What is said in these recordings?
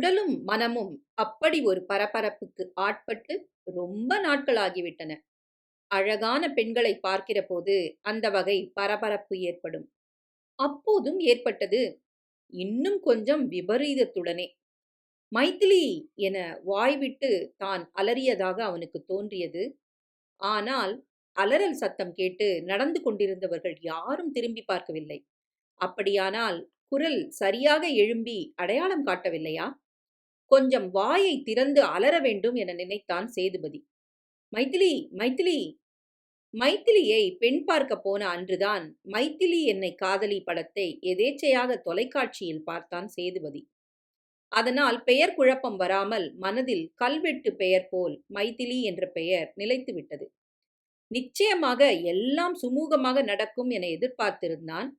உடலும் மனமும் அப்படி ஒரு பரபரப்புக்கு ஆட்பட்டு ரொம்ப நாட்கள் ஆகிவிட்டன. அழகான பெண்களை பார்க்கிறபோது அந்த வகை பரபரப்பு ஏற்படும். அப்போதும் ஏற்பட்டது. இன்னும் கொஞ்சம் விபரீதத்துடனே. மைத்திலி என வாய்விட்டு தான் அலறியதாக அவனுக்கு தோன்றியது. ஆனால் அலறல் சத்தம் கேட்டு நடந்து கொண்டிருந்தவர்கள் யாரும் திரும்பிப் பார்க்கவில்லை. அப்படியானால் குரல் சரியாக எழும்பி அடையாளம் காட்டவில்லையா? கொஞ்சம் வாயை திறந்து அலற வேண்டும் என நினைத்தான் சேதுபதி. மைதிலி மைதிலி மைதிலியை பெண் பார்க்கப் போன அன்றுதான் மைதிலி என்னை காதலி படத்தை எதேச்சையாக தொலைக்காட்சியில் பார்த்தான் சேதுபதி. அதனால் பெயர் குழப்பம் வராமல் மனதில் கல்வெட்டு பெயர் போல் மைதிலி என்ற பெயர் நிலைத்துவிட்டது. நிச்சயமாக எல்லாம் சுமூகமாக நடக்கும் என எதிர்பார்த்திருந்தான்.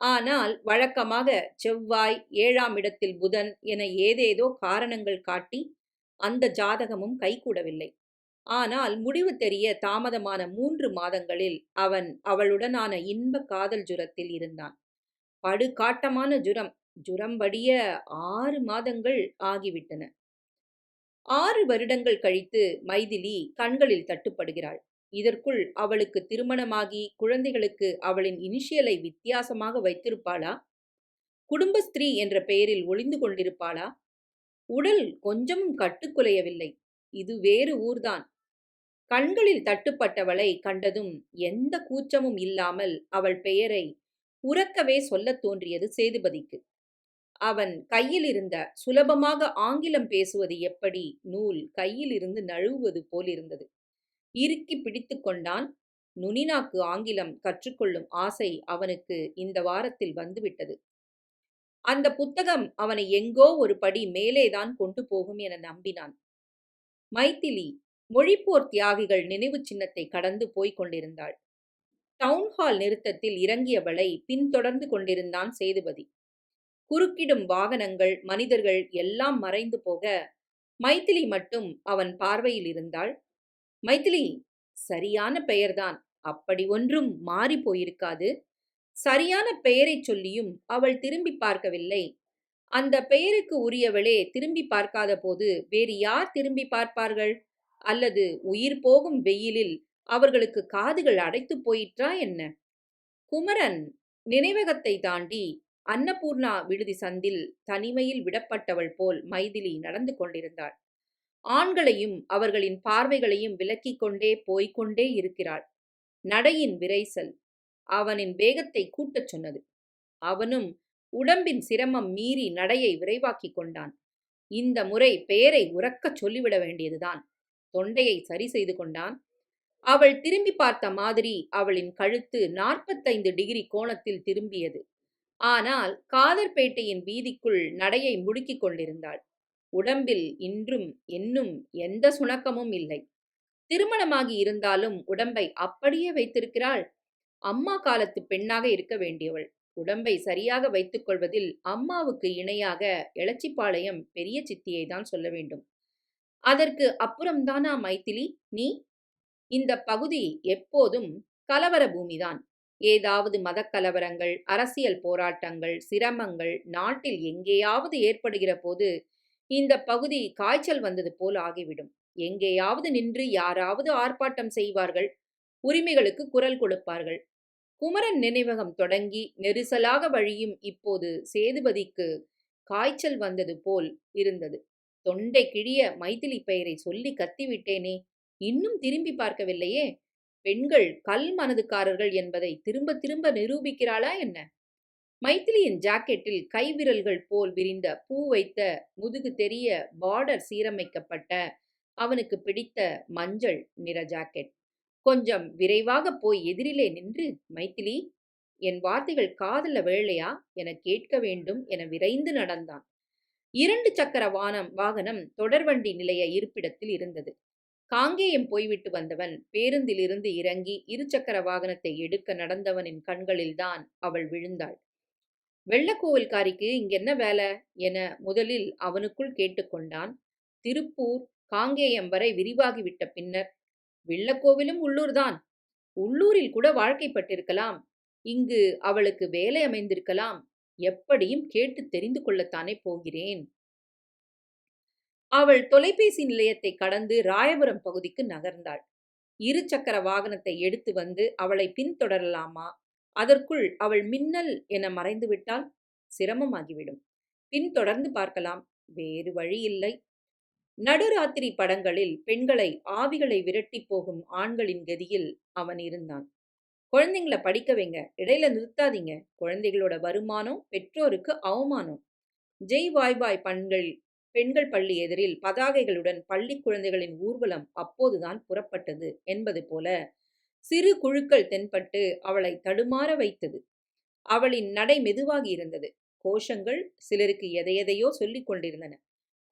ஆனால் வழக்கமாக செவ்வாய், ஏழாம் இடத்தில் புதன் என ஏதேதோ காரணங்கள் காட்டி அந்த ஜாதகமும் கைகூடவில்லை. ஆனால் முடிவு தெரிய தாமதமான மூன்று மாதங்களில் அவன் அவளுடனான இன்ப காதல் ஜுரத்தில் இருந்தான். படுகாட்டமான ஜுரம். ஜுரம்படிய ஆறு மாதங்கள் ஆகிவிட்டன. ஆறு வருடங்கள் கழித்து மைதிலி கண்களில் தட்டுப்படுகிறாள். இதற்குள் அவளுக்கு திருமணமாகி குழந்தைகளுக்கு அவளின் இனிஷியலை வித்தியாசமாக வைத்திருப்பாளா? குடும்பஸ்திரீ என்ற பெயரில் ஒளிந்து கொண்டிருப்பாளா? உடல் கொஞ்சமும் கட்டுக்குலையவில்லை. இது வேறு ஊர்தான். கண்களில் தட்டுப்பட்டவளை கண்டதும் எந்த கூச்சமும் இல்லாமல் அவள் பெயரை உறக்கவே சொல்லத் தோன்றியது சேதுபதிக்கு. அவன் கையிலிருந்த சுலபமாக ஆங்கிலம் பேசுவது எப்படி நூல் கையிலிருந்து நழுவுவது போலிருந்தது. இறுக்கிப் பிடித்துக் கொண்டான். நுனிநாக்கு ஆங்கிலம் கற்றுக்கொள்ளும் ஆசை அவனுக்கு இந்த வாரத்தில் வந்துவிட்டது. அந்தப் புத்தகம் அவனை எங்கோ ஒரு படி மேலேதான் கொண்டு போகும் என நம்பினான். மைதிலி மொழிப்போர் தியாகிகள் நினைவு சின்னத்தை கடந்து போய்க் கொண்டிருந்தாள். டவுன்ஹால் நிறுத்தத்தில் இறங்கியவளை பின்தொடர்ந்து கொண்டிருந்தான் சேதுபதி. குறுக்கிடும் வாகனங்கள், மனிதர்கள் எல்லாம் மறைந்து போக, மைதிலி மட்டும் அவன் பார்வையில் இருந்தாள். மைதிலி சரியான பெயர்தான். அப்படி ஒன்றும் மாறிப் போயிருக்காது. சரியான பெயரைச் சொல்லியும் அவள் திரும்பிப் பார்க்கவில்லை. அந்த பெயருக்கு உரியவளே திரும்பிப் பார்க்காதபோது வேறு யார் திரும்பிப் பார்ப்பார்கள்? அல்லது உயிர் போகும் வெயிலில் அவர்களுக்கு காதுகள் அடைத்துப் போயிற்றா என்ன? குமரன் நினைவகத்தை தாண்டி அன்னபூர்ணா விடுதி சந்தில் தனிமையில் விடப்பட்டவள் போல் மைதிலி நடந்து கொண்டிருந்தாள். ஆண்களையும் அவர்களின் பார்வைகளையும் விலக்கிக் கொண்டே போய்கொண்டே இருக்கிறாள். நடையின் விரைசல் அவனின் வேகத்தைக் கூட்டச் சொன்னது. அவனும் உடம்பின் சிரமம் மீறி நடையை விரைவாக்கிக் கொண்டான். இந்த முறை பெயரை உறக்கச் சொல்லிவிட வேண்டியதுதான். தொண்டையை சரி செய்து கொண்டான். அவள் திரும்பிப் பார்த்த மாதிரி அவளின் கழுத்து நாற்பத்தைந்து டிகிரி கோணத்தில் திரும்பியது. ஆனால் காதர்பேட்டையின் வீதிக்குள் நடையை முடுக்கிக் கொண்டிருந்தாள். உடம்பில் இன்றும் இன்னும் எந்த சுணக்கமும் இல்லை. திருமணமாகி இருந்தாலும் உடம்பை அப்படியே வைத்திருக்கிறாள். அம்மா காலத்து பெண்ணாக இருக்க வேண்டியவள். உடம்பை சரியாக வைத்துக் கொள்வதில் அம்மாவுக்கு இணையாக எலச்சிபாளையம் பெரிய சித்தியைத்தான் சொல்ல வேண்டும். அதற்கு அப்புறம்தானா மைத்திலி நீ? இந்த பகுதி எப்போதும் கலவர பூமிதான். ஏதாவது மதக்கலவரங்கள் அரசியல் போராட்டங்கள், சிரமங்கள் நாட்டில் எங்கேயாவது ஏற்படுகிற போது இந்தப் பகுதி காய்ச்சல் வந்தது போல் ஆகிவிடும். எங்கேயாவது நின்று யாராவது ஆர்ப்பாட்டம் செய்வார்கள். உரிமைகளுக்கு குரல் கொடுப்பார்கள். குமரன் நினைவகம் தொடங்கி நெரிசலாக வழியும் இப்போது சேதுபதிக்கு காய்ச்சல் வந்தது போல் இருந்தது. தொண்டை கிழிய மைதிலி பெயரை சொல்லி கத்திவிட்டேனே. இன்னும் திரும்பிப் பார்க்கவில்லையே. பெண்கள் கல் மனதுக்காரர்கள் என்பதை திரும்பத் திரும்ப நிரூபிக்கிறாளா என்ன? மைத்திலியின் ஜாக்கெட்டில் கைவிரல்கள் போல் விரிந்த பூ வைத்த முதுகு தெரிய பார்டர் சீரமைக்கப்பட்ட அவனுக்குப் பிடித்த மஞ்சள் நிற ஜாக்கெட். கொஞ்சம் விரைவாகப் போய் எதிரிலே நின்று மைதிலி என் வார்த்தைகள் காதல விழலையா எனக் கேட்க வேண்டும் என விரைந்து நடந்தான். இரண்டு சக்கர வானம் வாகனம் தொடர்வண்டி நிலைய இருப்பிடத்தில் இருந்தது. காங்கேயம் போய்விட்டு வந்தவன் பேருந்திலிருந்து இறங்கி இருசக்கர வாகனத்தை எடுக்க நடந்தவனின் கண்களில்தான் அவள் விழுந்தாள். வெள்ளக்கோவில்காரிக்கு இங்கென்ன வேலை என முதலில் அவனுக்குள் கேட்டுக் கொண்டான். திருப்பூர், காங்கேயம் வரை விரிவாகிவிட்ட பின்னர் வெள்ளக்கோவிலும் உள்ளூர்தான். உள்ளூரில் கூட வாழ்க்கைப்பட்டிருக்கலாம். இங்கு அவளுக்கு வேலை அமைந்திருக்கலாம். எப்படியும் கேட்டு தெரிந்து கொள்ளத்தானே போகிறேன். அவள் தொலைபேசி நிலையத்தை கடந்து ராயபுரம் பகுதிக்கு நகர்ந்தாள் இரு சக்கர வாகனத்தை எடுத்து வந்து அவளை பின்தொடரலாமா அதற்குள் அவள் மின்னல் என மறைந்துவிட்டால் சிரமமாகிவிடும். பின் தொடர்ந்து பார்க்கலாம். வேறு வழி இல்லை. நடுராத்திரி படங்களில் பெண்களை ஆவிகளை விரட்டி போகும் ஆண்களின் கதியில் அவன் இருந்தான். குழந்தைங்கள படிக்க வைங்க. இடையில நிறுத்தாதீங்க. குழந்தைகளோட வருமானம் பெற்றோருக்கு அவமானம். ஜெய் வாய்பாய் பண்கள் பெண்கள் பள்ளி எதிரில் பதாகைகளுடன் பள்ளி குழந்தைகளின் ஊர்வலம் அப்போதுதான் புறப்பட்டது என்பது போல சிறு குழுக்கள் தென்பட்டு அவளை தடுமாற வைத்தது. அவளின் நடை மெதுவாகி இருந்தது. கோஷங்கள் சிலருக்கு எதையெதையோ சொல்லிக் கொண்டிருந்தன.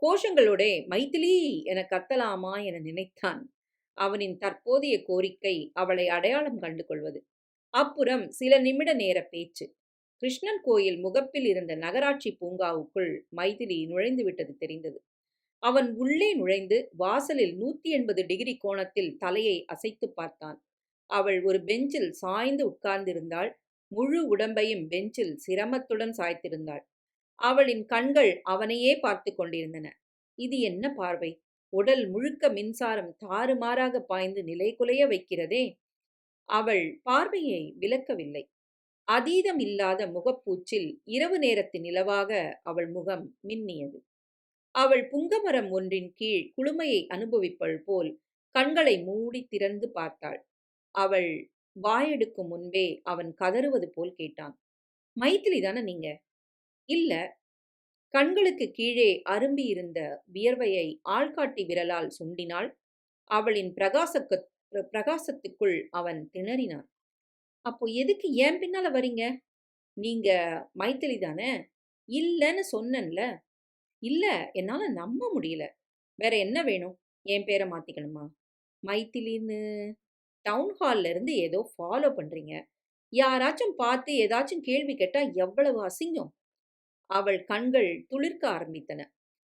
கோஷங்களோட மைத்திலி என கத்தலாமா என நினைத்தான். அவனின் தற்போதைய கோரிக்கை அவளை அடையாளம் கண்டு கொள்வது. அப்புறம் சில நிமிட நேர பேச்சு. கிருஷ்ணன் கோயில் முகப்பில் இருந்த நகராட்சி பூங்காவுக்குள் மைதிலி நுழைந்து விட்டது தெரிந்தது. அவன் உள்ளே நுழைந்து வாசலில் நூத்தி எண்பது டிகிரி கோணத்தில் தலையை அசைத்து பார்த்தான். அவள் ஒரு பெஞ்சில் சாய்ந்து உட்கார்ந்திருந்தாள். முழு உடம்பையும் பெஞ்சில் சிரமத்துடன் சாய்த்திருந்தாள். அவளின் கண்கள் அவனையே பார்த்து கொண்டிருந்தன. இது என்ன பார்வை? உடல் முழுக்க மின்சாரம் தாறுமாறாக பாய்ந்து நிலை குலைய வைக்கிறதே. அவள் பார்வையை விலக்கவில்லை அதீதம் இல்லாத முகப்பூச்சில் இரவு நேரத்து நிலவாக அவள் முகம் மின்னியது. அவள் புங்கமரம் ஒன்றின் கீழ் குளுமையை அனுபவிப்பள் போல் கண்களை மூடி திறந்து பார்த்தாள். அவள் வாயெடுக்கும் முன்பே அவன் கதறுவது போல் கேட்டான். மைத்திலி தானே நீங்க? இல்ல. கண்களுக்கு கீழே அரும்பி இருந்த வியர்வையை ஆள்காட்டி விரலால் சுண்டினாள். அவளின் பிரகாசக்கு பிரகாசத்துக்குள் அவன் திணறினான். அப்போ எதுக்கு ஏன் பின்னால வரீங்க நீங்க மைத்திலி தானே? இல்லைன்னு சொன்னேன்ல. இல்ல என்னால நம்ப முடியல. வேற என்ன வேணும்? என் பேரை மாத்திக்கணுமா? மைத்திலின்னு டவுன் ஹால்ல இருந்து ஏதோ ஃபாலோ பண்றீங்க. யாராச்சும் பார்த்து ஏதாச்சும் கேள்வி கேட்டா எவ்வளவு அசிங்கம். அவள் கண்கள் துளிர்க்க ஆரம்பித்தன.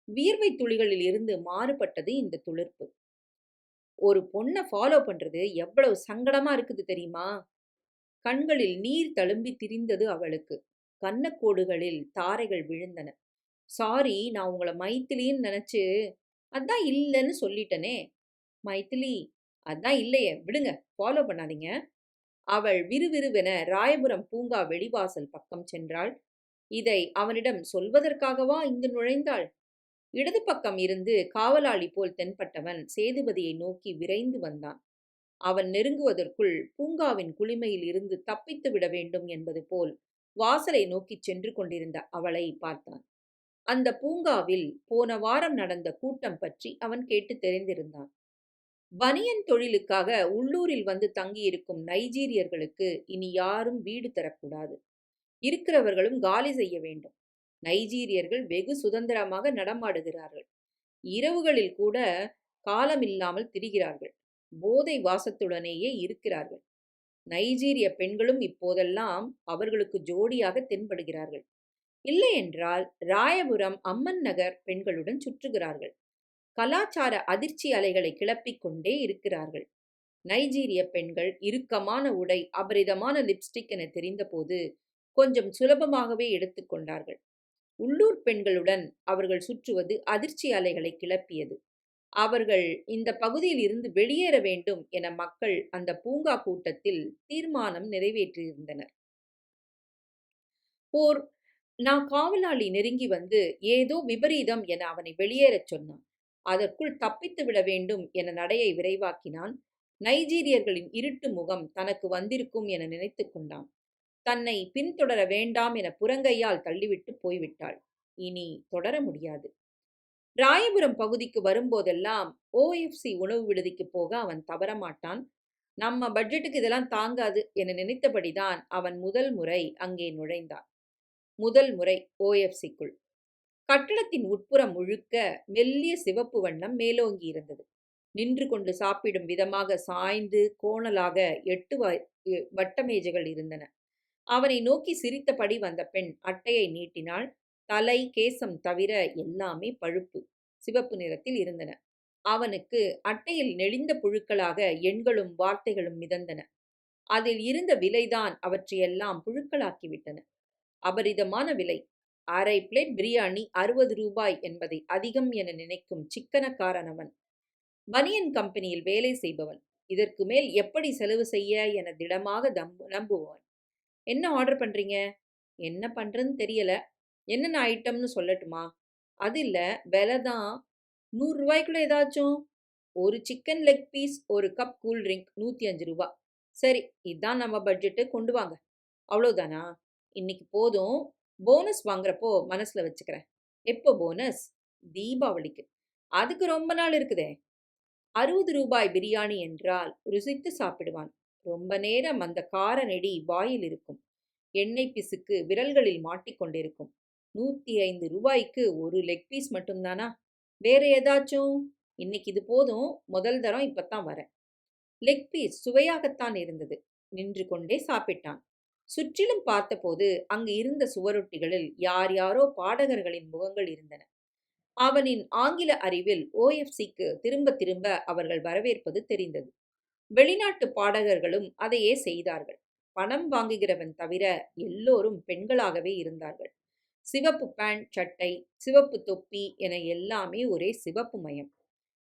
வியர்வை துளிகளில் இருந்து மாறுபட்டது இந்த துளிர்ப்பு. ஒரு பொண்ணை ஃபாலோ பண்றது எவ்வளவு சங்கடமா இருக்குது தெரியுமா? கண்களில் நீர் தழும்பி திரிந்தது அவளுக்கு. கன்னக்கோடுகளில் தாரைகள் விழுந்தன. சாரி நான் உங்களை மைத்திலின்னு நினைச்சு அதான் இல்லைன்னு சொல்லிட்டனே. மைத்திலி அதான் இல்லையே விடுங்க ஃபாலோ பண்ணாதீங்க. அவள் விறுவிறுவென ராயபுரம் பூங்கா வெளிவாசல் பக்கம் சென்றாள். இதை அவனிடம் சொல்வதற்காகவா இங்கு நுழைந்தாள்? இடது பக்கம் இருந்து காவலாளி போல் தென்பட்டவன் சேதுபதியை நோக்கி விரைந்து வந்தான். அவன் நெருங்குவதற்குள் பூங்காவின் குளிமையில் இருந்து தப்பித்து விட வேண்டும் என்பது போல் வாசலை நோக்கிச் சென்று கொண்டிருந்த அவளை பார்த்தான். அந்த பூங்காவில் போன வாரம் நடந்த கூட்டம் பற்றி அவன் கேட்டு தெரிந்திருந்தான். பனியன் தொழிலுக்காக உள்ளூரில் வந்து தங்கியிருக்கும் நைஜீரியர்களுக்கு இனி யாரும் வீடு தரக்கூடாது. இருக்கிறவர்களும் காலி செய்ய வேண்டும். நைஜீரியர்கள் வெகு சுதந்திரமாக நடமாடுகிறார்கள். இரவுகளில் கூட காலமில்லாமல் திரிகிறார்கள். போதை வாசத்துடனேயே இருக்கிறார்கள். நைஜீரிய பெண்களும் இப்போதெல்லாம் அவர்களுக்கு ஜோடியாக தென்படுகிறார்கள். இல்லையென்றால் ராயபுரம் அம்மன் நகர் பெண்களுடன் சுற்றுகிறார்கள். கலாச்சார அதிர்ச்சி அலைகளை கிளப்பிக் கொண்டே இருக்கிறார்கள். நைஜீரிய பெண்கள் இறுக்கமான உடை அபரிதமான லிப்ஸ்டிக் என தெரிந்தபோது கொஞ்சம் சுலபமாகவே எடுத்துக்கொண்டார்கள் உள்ளூர் பெண்களுடன் அவர்கள் சுற்றுவது அதிர்ச்சி அலைகளை கிளப்பியது. அவர்கள் இந்த பகுதியில் இருந்து வெளியேற வேண்டும் என மக்கள் அந்த பூங்கா கூட்டத்தில் தீர்மானம் நிறைவேற்றியிருந்தனர். ஓர் நான் காவலாளி நெருங்கி வந்து ஏதோ விபரீதம் என அவனை வெளியேறச் சொன்னான். அதற்குள் தப்பித்து விட வேண்டும் என நடையை விரைவாக்கினான். நைஜீரியர்களின் இருட்டு முகம் தனக்கு வந்திருக்கும் என நினைத்து கொண்டான். தன்னை பின்தொடர வேண்டாம் என புறங்கையால் தள்ளிவிட்டு போய்விட்டாள். இனி தொடர முடியாது. ராயபுரம் பகுதிக்கு வரும்போதெல்லாம் ஓஎஃப்சி உணவு விடுதிக்கு போக அவன் தவறமாட்டான். நம்ம பட்ஜெட்டுக்கு இதெல்லாம் தாங்காது என நினைத்தபடிதான் அவன் முதல் முறை அங்கே நுழைந்தான் முதல் முறை ஓஎஃப்சிக்குள் கட்டடத்தின் உட்புறம் முழுக்க மெல்லிய சிவப்பு வண்ணம் மேலோங்கி இருந்தது. நின்று கொண்டு சாப்பிடும் விதமாக சாய்ந்து கோணலாக எட்டு வட்டமேஜைகள் இருந்தன. அவனை நோக்கி சிரித்தபடி வந்த பெண் அட்டையை நீட்டினாள். தலை கேசம் தவிர எல்லாமே பழுப்பு சிவப்பு நிறத்தில் இருந்தன. அவனுக்கு அட்டையில் நெளிந்த புழுக்களாக எண்களும் வார்த்தைகளும் மிதந்தன. அதில் இருந்த விலைதான் அவற்றையெல்லாம் புழுக்களாக்கிவிட்டன அபரிதமான விலை. அரை பிளேட் பிரியாணி அறுபது ரூபாய் என்பதை அதிகம் என நினைக்கும் சிக்கனக்காரன் அவன் பனியன் கம்பெனியில் வேலை செய்பவன். இதற்கு மேல் எப்படி செலவு செய்ய என திடமாக தம்பு நம்புவான் என்ன ஆர்டர் பண்ணுறீங்க என்ன பண்ணுறதுன்னு தெரியல. என்னென்ன ஐட்டம்னு சொல்லட்டுமா? அது இல்லை. விலை தான். நூறுரூபாய்க்குள்ளே ஏதாச்சும்? ஒரு சிக்கன் லெக் பீஸ் ஒரு கப் கூல் ட்ரிங்க் நூற்றி அஞ்சு ரூபா. சரி இதான் நம்ம பட்ஜெட்டு கொண்டு வாங்க. அவ்வளோதானா இன்னைக்கு போதும். போனஸ் வாங்குறப்போ மனசில் வச்சுக்கிறேன். எப்போ போனஸ் தீபாவளிக்கு. அதுக்கு ரொம்ப நாள் இருக்குதே. அறுபது ரூபாய் பிரியாணி என்றால் ருசித்து சாப்பிடுவான். ரொம்ப நேரம் அந்த கார நெடி வாயில் இருக்கும். எண்ணெய் பிசுக்கு விரல்களில் மாட்டிக்கொண்டிருக்கும் நூற்றி ஐந்து ரூபாய்க்கு ஒரு லெக் பீஸ் மட்டும்தானா? வேற ஏதாச்சும்? இன்னைக்கு இது போதும். முதல் தரம் இப்பத்தான் வரேன். லெக் பீஸ் சுவையாகத்தான் இருந்தது. நின்று கொண்டே சாப்பிட்டான். சுற்றிலும் பார்த்தபோது அங்கு இருந்த சுவரொட்டிகளில் யார் யாரோ பாடகர்களின் முகங்கள் இருந்தன. அவனின் ஆங்கில அறிவில் ஓஎஃப்சிக்கு திரும்ப திரும்ப அவர்கள் வரவேற்பது தெரிந்தது. வெளிநாட்டு பாடகர்களும் அதையே செய்தார்கள். பணம் வாங்குகிறவன் தவிர எல்லோரும் பெண்களாகவே இருந்தார்கள். சிவப்பு பேண்ட் சட்டை சிவப்பு தொப்பி என எல்லாமே ஒரே சிவப்பு மயம்.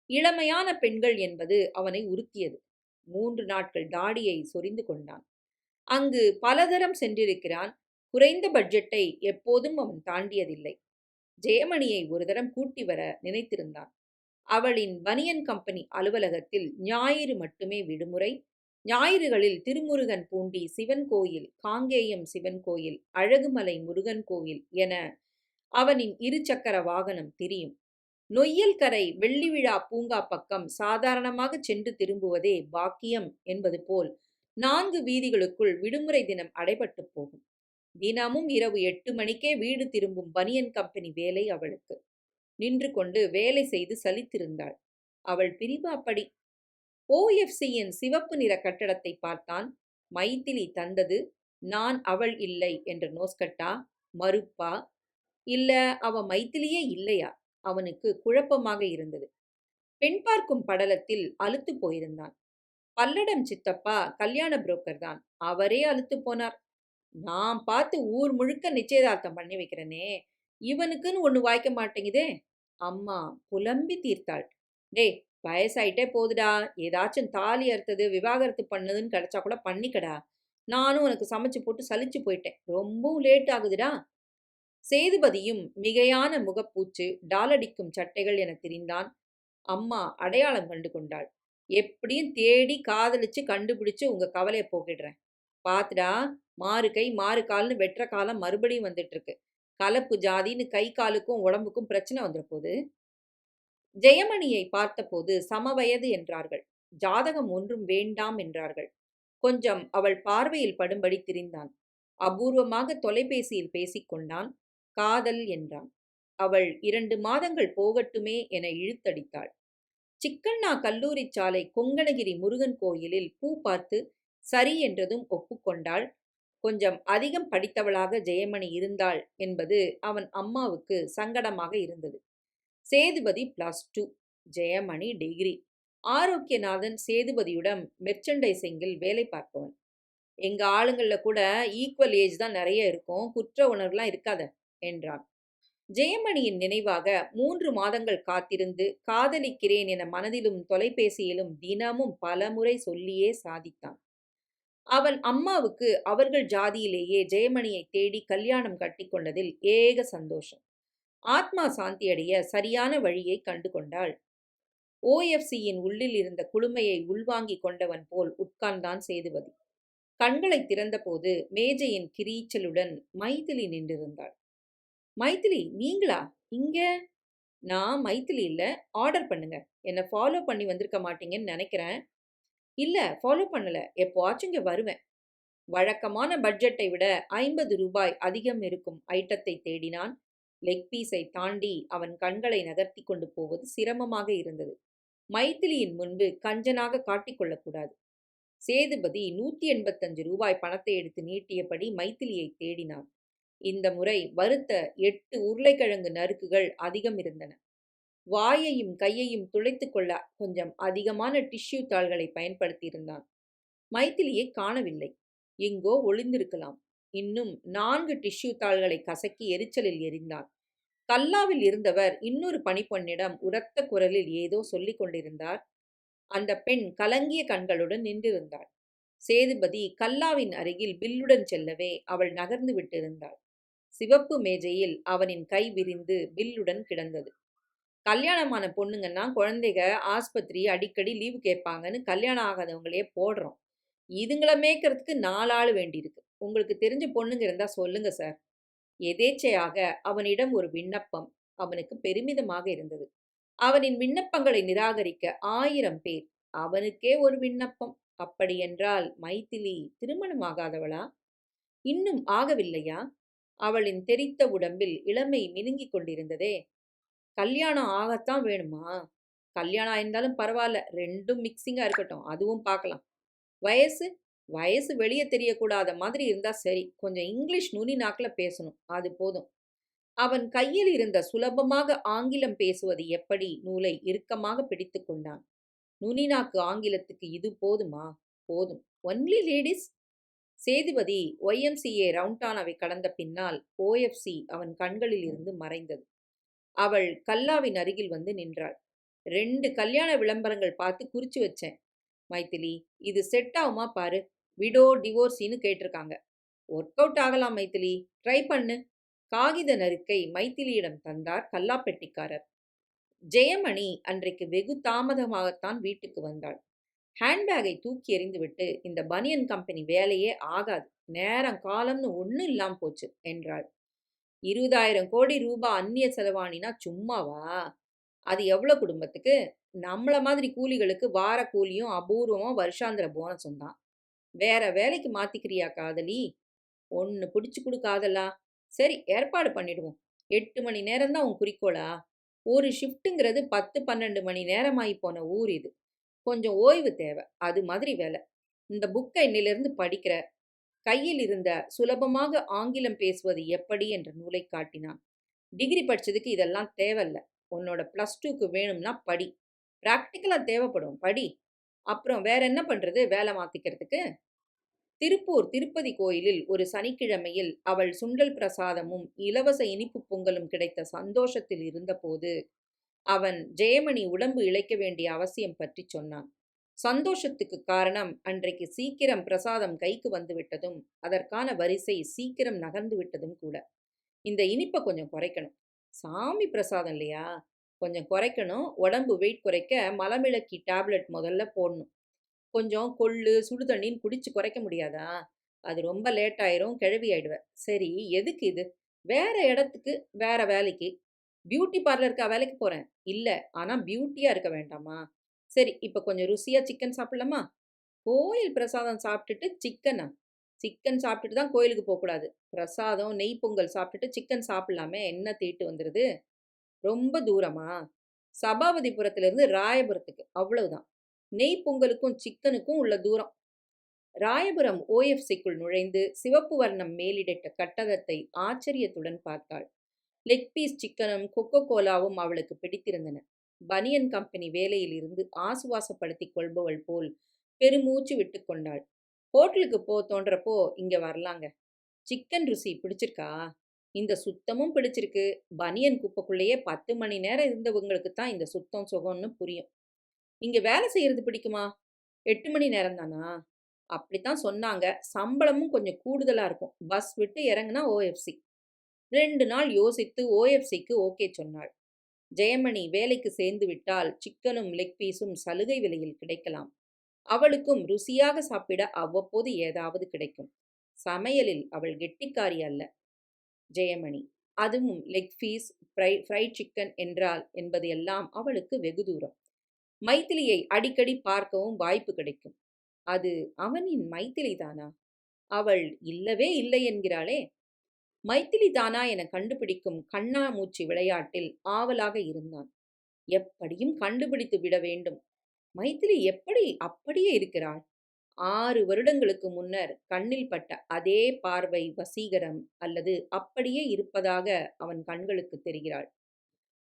இளமையான பெண்கள் என்பது அவனை உறுத்தியது மூன்று நாட்கள் தாடியை சொரிந்து கொண்டான். அங்கு பலதரம் சென்றிருக்கிறான். குறைந்த பட்ஜெட்டை எப்போதும் அவன் தாண்டியதில்லை. ஜெயமணியை ஒரு தரம் கூட்டி வர நினைத்திருந்தான். அவளின் பனியன் கம்பெனி அலுவலகத்தில் ஞாயிறு மட்டுமே விடுமுறை. ஞாயிறுகளில் திருமுருகன் பூண்டி சிவன் கோயில் காங்கேயம் சிவன் கோயில் அழகுமலை முருகன் கோயில் என அவனின் இருசக்கர வாகனம் திரியும். நொய்யல் கரை வெள்ளி விழா பூங்கா பக்கம் சாதாரணமாக சென்று திரும்புவதே பாக்கியம் என்பது போல் நான்கு வீதிகளுக்குள் விடுமுறை தினம் அடைபட்டு போகும். தினமும் இரவு எட்டு மணிக்கே வீடு திரும்பும் பனியன் கம்பெனி வேலை அவளுக்கு. நின்று கொண்டு வேலை செய்து சலித்திருந்தாள். அவள் பிரிவு அப்படி. ஓஎஃப்சியின் சிவப்பு நிற கட்டடத்தை பார்த்தான். மைத்திலி தந்தது நான் அவள் இல்லை என்ற நோஸ்கட்டா மறுப்பா? இல்ல அவ மைத்திலியே இல்லையா? அவனுக்கு குழப்பமாக இருந்தது. பெண் பார்க்கும் படலத்தில் அழுத்து போயிருந்தான். பல்லடம் சித்தப்பா கல்யாண புரோக்கர் தான். அவரே அழுத்து போனார். நான் பார்த்து ஊர் முழுக்க நிச்சயதார்த்தம் பண்ணி வைக்கிறேனே. இவனுக்குன்னு ஒன்று வாய்க்க மாட்டேங்குதே. அம்மா புலம்பி தீர்த்தாள். டேய் வயசாயிட்டே போகுதுடா ஏதாச்சும் தாலி அறுத்தது விவாகரத்து பண்ணதுன்னு கிடைச்சா கூட பண்ணிக்கடா. நானும் உனக்கு சமைச்சு போட்டு சலிச்சு போயிட்டேன். ரொம்பவும் லேட் ஆகுதுடா. சேதுபதியும் மிகையான முகப்பூச்சு டாலடிக்கும் சட்டைகள் என தெரிந்தான். அம்மா அடையாளம் கண்டு கொண்டாள். எப்படியும் தேடி காதலிச்சு கண்டுபிடிச்சு உங்க கவலையை போக்கிடுறேன். பாத்துடா மாறு கை மாறு கால்னு வெட்டுற காலம் மறுபடியும் வந்துட்டு இருக்கு கலப்பு ஜாதின்னு கை காலுக்கும் உடம்புக்கும் பிரச்சனை வந்துட போது ஜெயமணியை பார்த்தபோது சமவயது என்றார்கள். ஜாதகம் ஒன்றும் வேண்டாம் என்றார்கள். கொஞ்சம் அவள் பார்வையில் படும்படி திரிந்தான். அபூர்வமாக தொலைபேசியில் பேசிக்கொண்டான் காதல் என்றான். அவள் இரண்டு மாதங்கள் போகட்டுமே என இழுத்தடித்தாள். சிக்கண்ணா கல்லூரி சாலை கொங்கணகிரி முருகன் கோயிலில் பூ பார்த்து சரி என்றதும் ஒப்புக்கொண்டாள். கொஞ்சம் அதிகம் படித்தவளாக ஜெயமணி இருந்தாள் என்பது அவன் அம்மாவுக்கு சங்கடமாக இருந்தது. Sethupathi plus two Jayamani degree Arokiyanathan சேதுபதியுடன் மெர்ச்சன்டைசிங்கில் வேலை பார்ப்பவன். எங்க ஆளுங்களில் கூட ஈக்குவல் ஏஜ் தான் நிறைய இருக்கும் குற்ற உணர்வுலாம் இருக்காத என்றான். ஜெயமணியின் நினைவாக மூன்று மாதங்கள் காத்திருந்து காதலிக்கிறேன் என மனதிலும் தொலைபேசியிலும் தினமும் பலமுறை சொல்லியே சாதித்தான். அவன் அம்மாவுக்கு அவர்கள் ஜாதியிலேயே ஜெயமணியை தேடி கல்யாணம் கட்டிக்கொண்டதில் ஏக சந்தோஷம். ஆத்மா சாந்தியடைய சரியான வழியை கண்டு கொண்டாள் ஓஎஃப்சியின் உள்ளில் இருந்த குளுமையை உள்வாங்கிக் கொண்டவன் போல் உட்கார்ந்தான் சேதுபதி. கண்களை திறந்தபோது மேஜையின் கிரீச்சலுடன் மைதிலி நின்றிருந்தாள். மைதிலி நீங்களா? இங்க? நான் மைத்திலி இல்லை. ஆர்டர் பண்ணுங்க. என்னை ஃபாலோ பண்ணி வந்திருக்க மாட்டீங்கன்னு நினைக்கிறேன். இல்லை ஃபாலோ பண்ணல. எப்போவாச்சும் இங்கே வருவேன். வழக்கமான பட்ஜெட்டை விட ஐம்பது ரூபாய் அதிகம் இருக்கும் ஐட்டத்தை தேடினான். லெக் பீஸை தாண்டி அவன் கண்களை நகர்த்தி கொண்டு போவது சிரமமாக இருந்தது. மைத்திலியின் முன்பு கஞ்சனாக காட்டிக்கொள்ளக்கூடாது சேதுபதி நூற்றி எண்பத்தஞ்சு ரூபாய் பணத்தை எடுத்து நீட்டியபடி மைத்திலியை தேடினான். இந்த முறை வறுத்த எட்டு உருளைக்கிழங்கு நறுக்குகள் அதிகம் இருந்தன. வாயையும் கையையும் துளைத்து கொள்ள கொஞ்சம் அதிகமான டிஷ்யூ தாள்களை பயன்படுத்தியிருந்தான். மைத்திலியை காணவில்லை. எங்கோ ஒளிந்திருக்கலாம். இன்னும் நான்கு டிஷ்யூ தாள்களை கசக்கி எரிச்சலில் எரிந்தான். கல்லாவில் இருந்தவர் இன்னொரு பணிப்பெண்ணிடம் உரத்த குரலில் ஏதோ சொல்லிக் கொண்டிருந்தார். அந்த பெண் கலங்கிய கண்களுடன் நின்றிருந்தாள். சேதுபதி கல்லாவின் அருகில் பில்லுடன் செல்லவே அவள் நகர்ந்து விட்டிருந்தாள். சிவப்பு மேஜையில் அவனின் கை விரிந்து பில்லுடன் கிடந்தது. கல்யாணமான பொண்ணுங்கன்னா குழந்தைக ஆஸ்பத்திரி அடிக்கடி லீவு கேட்பாங்கன்னு கல்யாணம் ஆகாதவங்களே போடுறோம். இதுங்களை மேய்க்கிறதுக்கு நாலு ஆள் வேண்டியிருக்கு. உங்களுக்கு தெரிஞ்ச பொண்ணுங்க இருந்தா சொல்லுங்க சார். எதேச்சையாக அவனிடம் ஒரு விண்ணப்பம் அவனுக்கு பெருமிதமாக இருந்தது. அவனின் விண்ணப்பங்களை நிராகரிக்க ஆயிரம் பேர் அவனுக்கே ஒரு விண்ணப்பம். அப்படியென்றால் மைத்திலி திருமணமாகாதவளா இன்னும் ஆகவில்லையா? அவளின் தெரித்த உடம்பில் இளமை மினுங்கிக் கொண்டிருந்ததே. கல்யாணம் ஆகத்தான் வேணுமா? கல்யாணம் ஆயிருந்தாலும் பரவாயில்ல ரெண்டும் மிக்சிங்காக இருக்கட்டும் அதுவும் பார்க்கலாம். வயசு? வயசு வெளியே தெரியக்கூடாத மாதிரி இருந்தா சரி கொஞ்சம் இங்கிலீஷ் நுனி நாக்கில் பேசணும் அது போதும். அவன் கையில் இருந்த சுலபமாக ஆங்கிலம் பேசுவது எப்படி நூலை இறுக்கமாக பிடித்து கொண்டான். நுனி நாக்கு ஆங்கிலத்துக்கு இது போதுமா? போதும். ஒன்லி லேடிஸ் சேதுபதி ஒய்எம்சிஏ ரவுண்டானாவை கடந்த பின்னால் ஓஎஃப்சி அவன் கண்களில் இருந்து மறைந்தது. அவள் கல்லாவின் அருகில் வந்து நின்றாள். ரெண்டு கல்யாண விளம்பரங்கள் பார்த்து குறிச்சு வச்சேன். மைத்திலி இது செட் ஆகுமா பாரு. விடோ டிவோர்ஸின்னு கேட்டிருக்காங்க. ஒர்க் அவுட் ஆகலாம் மைத்திலி. ட்ரை பண்ணு. காகித நறுக்கை மைத்திலியிடம் தந்தார் கல்லாப்பெட்டிக்காரர். ஜெயமணி அன்றைக்கு வெகு தாமதமாகத்தான் வீட்டுக்கு வந்தாள். ஹேண்ட்பேக்கை தூக்கி எறிந்துவிட்டு இந்த பனியன் கம்பெனி வேலையே ஆகாது. நேரம் காலம்னு ஒன்றும் இல்லாம போச்சு என்றாள். இருபதாயிரம் கோடி ரூபாய் அந்நிய செலவானினா சும்மாவா? அது எவ்வளோ குடும்பத்துக்கு? நம்மள மாதிரி கூலிகளுக்கு வார கூலியும் அபூர்வமும் வருஷாந்திர போனஸும் தான். வேற வேலைக்கு மாத்திக்கிறியா காதலி? ஒன்று பிடிச்சு கொடு காதலா. சரி ஏற்பாடு பண்ணிடுவோம். எட்டு மணி நேரம் தான் உன் குறிக்கோளா? ஒரு ஷிஃப்ட்டுங்கிறது பத்து பன்னெண்டு மணி நேரமாகி போன ஊர் இது. கொஞ்சம் ஓய்வு தேவை. அது மாதிரி வேலை. இந்த புக்கை என்னிலிருந்து படிக்கிற கையில் இருந்த சுலபமாக ஆங்கிலம் பேசுவது எப்படி என்ற நூலை காட்டினான். டிகிரி படிச்சதுக்கு இதெல்லாம் தேவையில்ல. உன்னோட ப்ளஸ் டூக்கு வேணும்னா படி. ப்ராக்டிக்கலாக தேவைப்படும். படி. அப்புறம் வேற என்ன பண்ணுறது வேலை மாற்றிக்கிறதுக்கு திருப்பூர் திருப்பதி கோயிலில் ஒரு சனிக்கிழமையில் அவள் சுண்டல் பிரசாதமும் இலவச இனிப்பு பொங்கலும் கிடைத்த சந்தோஷத்தில் இருந்தபோது அவன் ஜெயமணி உடம்பு இழைக்க வேண்டிய அவசியம் பற்றி சொன்னான். சந்தோஷத்துக்கு காரணம் அன்றைக்கு சீக்கிரம் பிரசாதம் கைக்கு வந்து விட்டதும் அதற்கான வரிசை சீக்கிரம் நகர்ந்து விட்டதும் கூட. இந்த இனிப்பை கொஞ்சம் குறைக்கணும். சாமி பிரசாதம் இல்லையா? கொஞ்சம் குறைக்கணும். உடம்பு வெயிட் குறைக்க மலமிளக்கி டேப்லெட் முதல்ல போடணும். கொஞ்சம் கொள்ளு சுடு தண்ணின்னு குடிச்சு குறைக்க முடியாதா? அது ரொம்ப லேட் ஆயிரும் கிழவி ஆயிடுவேன் சரி எதுக்கு இது? வேற இடத்துக்கு வேற வேலைக்கு. பியூட்டி பார்லருக்கு வேலைக்கு போகிறேன் இல்லை ஆனால் பியூட்டியாக இருக்க வேண்டாமா? சரி இப்போ கொஞ்சம் ருசியாக சிக்கன் சாப்பிடலாமா? கோயில் பிரசாதம் சாப்பிட்டுட்டு சிக்கனா சிக்கன் சாப்பிட்டுட்டு தான் கோயிலுக்கு போகக்கூடாது பிரசாதம் நெய் பொங்கல் சாப்பிட்டுட்டு சிக்கன் சாப்பிடலாமே? என்ன தீட்டு வந்துடுது ரொம்ப தூரமா? சபாபதிபுரத்துலேருந்து ராயபுரத்துக்கு அவ்வளவுதான். நெய் பொங்கலுக்கும் சிக்கனுக்கும் உள்ள தூரம். ராயபுரம் ஓஎஃப்சிக்குள் நுழைந்து சிவப்பு வர்ணம் மேலிடட்ட கட்டடத்தை ஆச்சரியத்துடன் பார்த்தாள். லெக் பீஸ் சிக்கனும் கொக்கோ கோலாவும் அவளுக்கு பிடித்திருந்தன. பனியன் கம்பெனி வேலையில் இருந்து ஆசுவாசப்படுத்தி கொள்பவள் போல் பெருமூச்சு விட்டு கொண்டாள். ஹோட்டலுக்கு போ தோன்றப்போ இங்க வரலாங்க. சிக்கன் ருசி பிடிச்சிருக்கா? இந்த சுத்தமும் பிடிச்சிருக்கு. பனியன் குப்பைக்குள்ளேயே பத்து மணி நேரம் இருந்தவங்களுக்கு தான் இந்த சுத்தம் சுகம்னு புரியும். இங்க வேலை செய்யறது பிடிக்குமா? எட்டு மணி நேரம் தானா? அப்படித்தான் சொன்னாங்க. சம்பளமும் கொஞ்சம் கூடுதலா இருக்கும். பஸ் விட்டு இறங்குனா ஓஎஃப்சி ரெண்டு நாள் யோசித்து ஓஎஃப்சிக்கு ஓகே சொன்னாள். ஜெயமணி வேலைக்கு சேர்ந்து விட்டால் சிக்கனும் லெக் பீஸும் சலுகை விலையில் கிடைக்கலாம். அவளுக்கும் ருசியாக சாப்பிட அவ்வப்போது ஏதாவது கிடைக்கும். சமையலில் அவள் கெட்டிக்காரி அல்ல. ஜெயமணி அதுவும் leg piece fry fried chicken என்றால் என்பது எல்லாம் அவளுக்கு வெகு தூரம். மைத்திலியை அடிக்கடி பார்க்கவும் வாய்ப்பு கிடைக்கும். அது அவனின் மைத்திலி தானா அவள் இல்லவே இல்லை என்கிறாளே. மைத்திலி தானா என கண்டுபிடிக்கும் கண்ணா மூச்சு விளையாட்டில் ஆவலாக இருந்தான். எப்படியும் கண்டுபிடித்து விட வேண்டும். மைத்திலி எப்படி அப்படியே இருக்கிறாள்? ஆறு வருடங்களுக்கு முன்னர் கண்ணில் பட்ட அதே பார்வை வசீகரம் அல்லது அப்படியே இருப்பதாக அவன் கண்களுக்கு தெரிகிறாள்.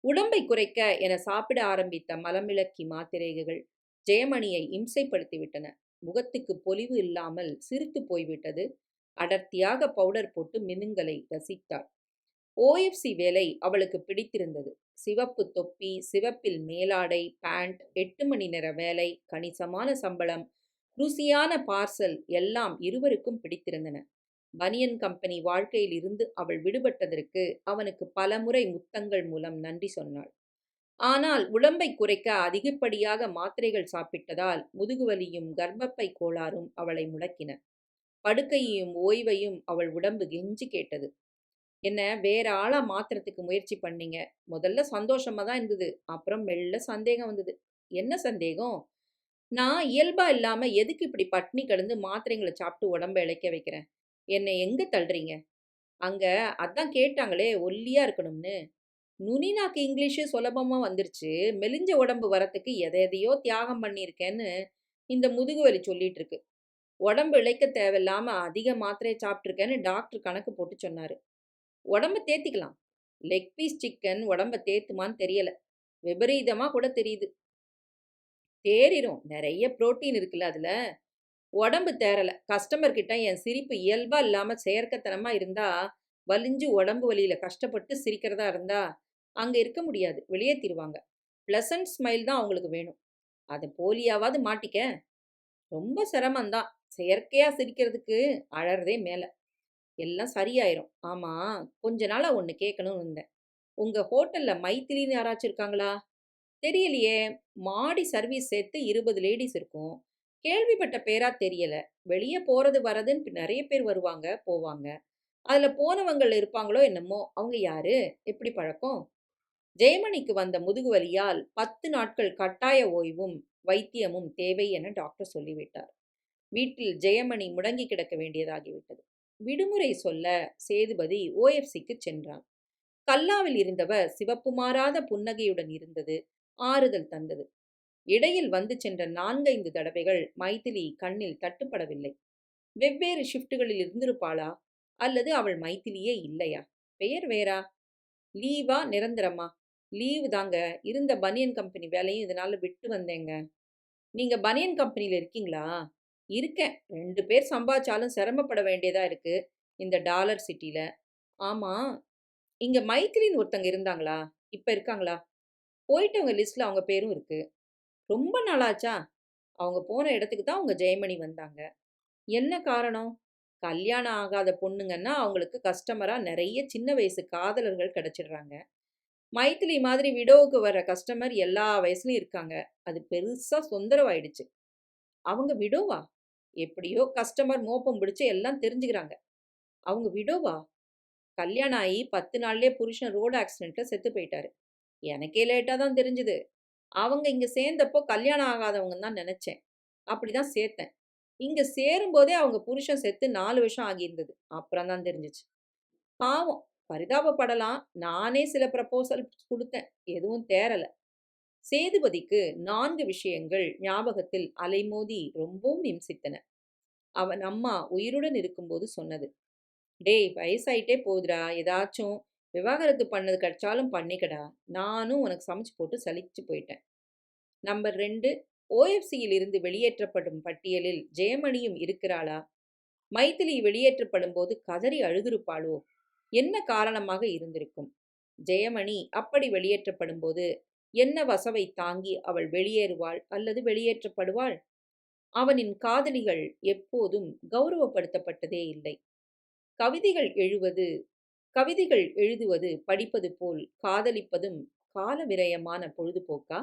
உடம்பை குறைக்க என சாப்பிட ஆரம்பித்த மலமிளக்கி மாத்திரைகள் ஜெயமணியை இம்சைப்படுத்திவிட்டன. முகத்துக்கு பொலிவு இல்லாமல் சிரித்து போய்விட்டது. அடர்த்தியாக பவுடர் போட்டு மினுங்கலை ரசித்தாள். ஓஎஃப்சி வேலை அவளுக்கு பிடித்திருந்தது. சிவப்பு தொப்பி சிவப்பில் மேலாடை பேண்ட் எட்டு மணி நேர வேலை கணிசமான சம்பளம் ருசியான பார்சல் எல்லாம் இருவருக்கும் பிடித்திருந்தன. பனியன் கம்பெனி வாழ்க்கையில் இருந்து அவள் விடுபட்டதற்கு அவனுக்கு பலமுறை முத்தங்கள் மூலம் நன்றி சொன்னாள். ஆனால் உடம்பை குறைக்க அதிகப்படியாக மாத்திரைகள் சாப்பிட்டதால் முதுகுவலியும் கர்ப்பப்பை கோளாறும் அவளை முடக்கின. படுக்கையையும் ஓய்வையும் அவள் உடம்பு கெஞ்சி கேட்டது. என்ன வேற ஆளா மாத்துறதுக்கு முயற்சி பண்ணீங்க? முதல்ல சந்தோஷமா தான் இருந்தது. அப்புறம் மெல்ல சந்தேகம் வந்தது. என்ன சந்தேகம்? நான் இயல்பா இல்லாம எதுக்கு இப்படி பட்னி கிடந்து மாத்திரைங்களை சாப்பிட்டு உடம்ப இழைக்க வைக்கிறேன்? என்னை எங்க தள்ளுறீங்க? அங்க அதான் கேட்டாங்களே ஒல்லியா இருக்கணும்னு. நுனி நாக்கு இங்கிலீஷு சுலபமா வந்துருச்சு. மெலிஞ்ச உடம்பு வரத்துக்கு எதை எதையோ தியாகம் பண்ணியிருக்கேன்னு இந்த முதுகுவலி சொல்லிட்டு இருக்கு. உடம்பு இழைக்க தேவையில்லாமல் அதிக மாத்திரையை சாப்பிட்ருக்கேன்னு டாக்டர் கணக்கு போட்டு சொன்னார். உடம்ப தேத்திக்கலாம். லெக் பீஸ் சிக்கன் உடம்ப தேத்துமான்னு தெரியல. விபரீதமாக கூட தெரியுது. தேறிடும் நிறைய புரோட்டீன் இருக்குல்ல அதில். உடம்பு தேரலை கஸ்டமர்கிட்ட என் சிரிப்பு இயல்பாக இல்லாமல் செயற்கத்தனமாக இருந்தால் வலிஞ்சு உடம்பு வலியில் கஷ்டப்பட்டு சிரிக்கிறதா இருந்தால் அங்கே இருக்க முடியாது. வெளியேற்றிடுவாங்க ப்ளசன்ட் ஸ்மைல் தான் அவங்களுக்கு வேணும். அதை போலியாவது மாட்டிக்க. ரொம்ப சிரமந்தான் செயற்கையாக சிரிக்கிறதுக்கு அழறதே மேலே. எல்லாம் சரியாயிரும். ஆமாம் கொஞ்ச நாளாக ஒன்று கேட்கணும்னு இருந்தேன். உங்கள் ஹோட்டலில் மைத்திலின்னு யாராச்சும் இருக்காங்களா? தெரியலையே. மாடி சர்வீஸ் சேர்த்து இருபது லேடிஸ் இருக்கும். கேள்விப்பட்ட பேரா தெரியல. வெளியே போகிறது வரதுன்னு நிறைய பேர் வருவாங்க போவாங்க. அதில் போனவங்கள் இருப்பாங்களோ என்னமோ அவங்க யாரு? எப்படி பழக்கம்? ஜெயமணிக்கு வந்த முதுகு வலியால் பத்து நாட்கள் கட்டாய ஓய்வும் வைத்தியமும் தேவை என டாக்டர் சொல்லிவிட்டார். வீட்டில் ஜெயமணி முடங்கி கிடக்க வேண்டியதாகிவிட்டது. விடுமுறை சொல்ல சேதுபதி ஓஎஃப்சிக்கு சென்றான். கல்லாவில் இருந்தவர் சிவப்பு மாறாத புன்னகையுடன் இருந்தது ஆறுதல் தந்தது. இடையில் வந்து சென்ற நான்கைந்து தடவைகள் மைதிலி கண்ணில் தட்டுப்படவில்லை. வெவ்வேறு ஷிஃப்ட்டுகளில் இருந்திருப்பாளா? அல்லது அவள் மைத்திலியே இல்லையா? பெயர் வேறா? லீவா? நிரந்தரமா? லீவு தாங்க. இருந்த பனியன் கம்பெனி வேலையும் இதனால விட்டு வந்தேங்க. நீங்க பனியன் கம்பெனியில் இருக்கீங்களா? இருக்கேன். ரெண்டு பேர் சம்பாதிச்சாலும் சிரமப்பட வேண்டியதாக இருக்குது இந்த டாலர் சிட்டியில் ஆமாம் இங்கே மைத்திலின்னு ஒருத்தங்க இருந்தாங்களா? இப்போ இருக்காங்களா? போயிட்டவங்க லிஸ்ட்டில் அவங்க பேரும் இருக்குது ரொம்ப நாளாச்சா? அவங்க போன இடத்துக்கு தான் அவங்க ஜெயமணி வந்தாங்க. என்ன காரணம்? கல்யாணம் ஆகாத பொண்ணுங்கன்னா அவங்களுக்கு கஸ்டமராக நிறைய சின்ன வயசு காதலர்கள் கிடச்சிடுறாங்க. மைத்திலி மாதிரி விடோவுக்கு வர கஸ்டமர் எல்லா வயசுலையும் இருக்காங்க. அது பெருசாக சொந்தரவாயிடுச்சு அவங்க விடோவா? எப்படியோ கஸ்டமர் மோப்பம் பிடிச்சு எல்லாம் தெரிஞ்சுக்கிறாங்க. அவங்க விடோவா? கல்யாணம் ஆகி பத்து நாள்லேயே புருஷன் ரோடு ஆக்சிடென்ட்டில் செத்து போயிட்டாரு. எனக்கே லேட்டாக தான் தெரிஞ்சுது. அவங்க இங்கே சேர்ந்தப்போ கல்யாணம் ஆகாதவங்க தான் நினச்சேன். அப்படி தான் சேர்த்தேன். இங்கே சேரும்போதே அவங்க புருஷன் செத்து நாலு வருஷம் ஆகியிருந்தது. அப்புறம் தான் தெரிஞ்சிச்சு. பாவம் பரிதாபப்படலாம். நானே சில ப்ரப்போசல் கொடுத்தேன். எதுவும் தேரலை சேதுபதிக்கு நான்கு விஷயங்கள் ஞாபகத்தில் அலைமோதி ரொம்பவும் இம்சித்தன. அவன் அம்மா உயிருடன் இருக்கும்போது சொன்னது டேய் வயசாயிட்டே போகுதுடா ஏதாச்சும் விவாகரத்து பண்ணது கிடைச்சாலும் பண்ணிக்கடா நானும் உனக்கு சமைச்சு போட்டு சலிச்சு போயிட்டேன். நம்பர் ரெண்டு ஓஎஃப்சியில் இருந்து வெளியேற்றப்படும் பட்டியலில் ஜெயமணியும் இருக்கிறாளா? மைத்திலி வெளியேற்றப்படும் போது கதறி அழுதிருப்பாளோ? என்ன காரணமாக இருந்திருக்கும்? ஜெயமணி அப்படி வெளியேற்றப்படும் போது என்ன வசவை தாங்கி அவள் வெளியேறுவாள் அல்லது வெளியேற்றப்படுவாள்? அவனின் காதலிகள் எப்போதும் கௌரவப்படுத்தப்பட்டதே இல்லை. கவிதைகள் எழுவது கவிதைகள் எழுதுவது படிப்பது போல் காதலிப்பதும் கால விரயமான பொழுதுபோக்கா?